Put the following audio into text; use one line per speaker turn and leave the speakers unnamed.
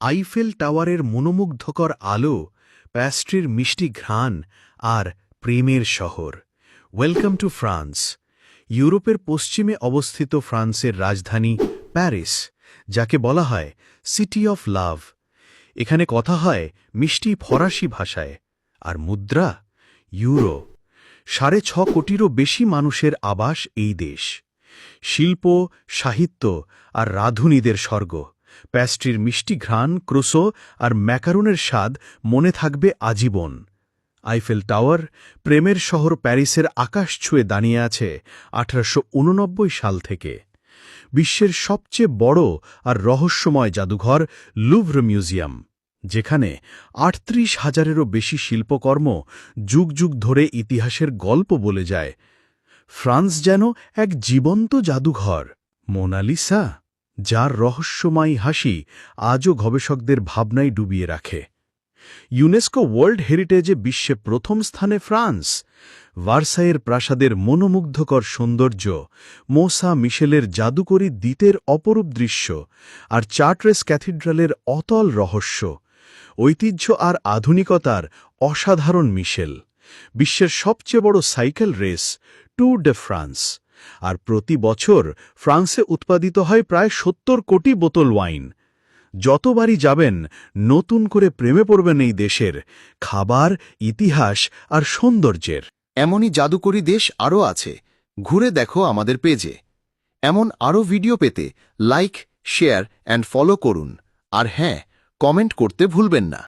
Eiffel টাওয়ারের মনোমুগ্ধকর আলো, প্যাস্ট্রির মিষ্টি ঘ্রাণ আর প্রেমের শহর। ওয়েলকাম টু ফ্রান্স ইউরোপের পশ্চিমে অবস্থিত ফ্রান্সের রাজধানী প্যারিস, যাকে বলা হয় সিটি অফ লাভ। এখানে কথা হয় মিষ্টি ফরাসি ভাষায়, আর মুদ্রা ইউরো। সাড়ে ছ কোটিরও বেশি মানুষের আবাস এই দেশ। শিল্প, সাহিত্য আর রাধুনীদের স্বর্গ। প্যাস্ট্রির মিষ্টি ঘ্রাণ ক্রোসো আর ম্যাকারুনের স্বাদ মনে থাকবে আজীবন। আইফেল টাওয়ার, প্রেমের শহর প্যারিসের আকাশ ছুঁয়ে দাঁড়িয়ে আছে আঠারোশ উননব্বই সাল থেকে। বিশ্বের সবচেয়ে বড় আর রহস্যময় জাদুঘর লুভ্র মিউজিয়াম, যেখানে আটত্রিশ হাজারেরও বেশি শিল্পকর্ম যুগ যুগ ধরে ইতিহাসের গল্প বলে যায়। ফ্রান্স যেন এক জীবন্ত জাদুঘর, মোনালিসা। যার রহস্যময়ী হাসি আজও গবেষকদের ভাবনায় ডুবিয়ে রাখে। ইউনেস্কো ওয়ার্ল্ড হেরিটেজে বিশ্বে প্রথম স্থানে ফ্রান্স। ভার্সাইয়ের প্রাসাদের মনোমুগ্ধকর সৌন্দর্য, মোসা মিশেলের জাদুকরী দ্বীতের অপরূপ দৃশ্য আর চার্ট্রেস ক্যাথিড্রালের অতল রহস্য। ঐতিহ্য আর আধুনিকতার অসাধারণ মিশেল। বিশ্বের সবচেয়ে বড় cycle race Tour de France. আর প্রতি বছর ফ্রান্সে উৎপাদিত হয় প্রায় সত্তর কোটি বোতল ওয়াইন। যতবারই যাবেন, নতুন করে প্রেমে পড়বেন এই দেশের খাবার, ইতিহাস আর সৌন্দর্যের।
এমনই জাদুকরী দেশ আরও আছে। ঘুরে দেখো আমাদের পেজে। এমন আরও ভিডিও পেতে লাইক, শেয়ার অ্যান্ড ফলো করুন। আর হ্যাঁ কমেন্ট করতে ভুলবেন না।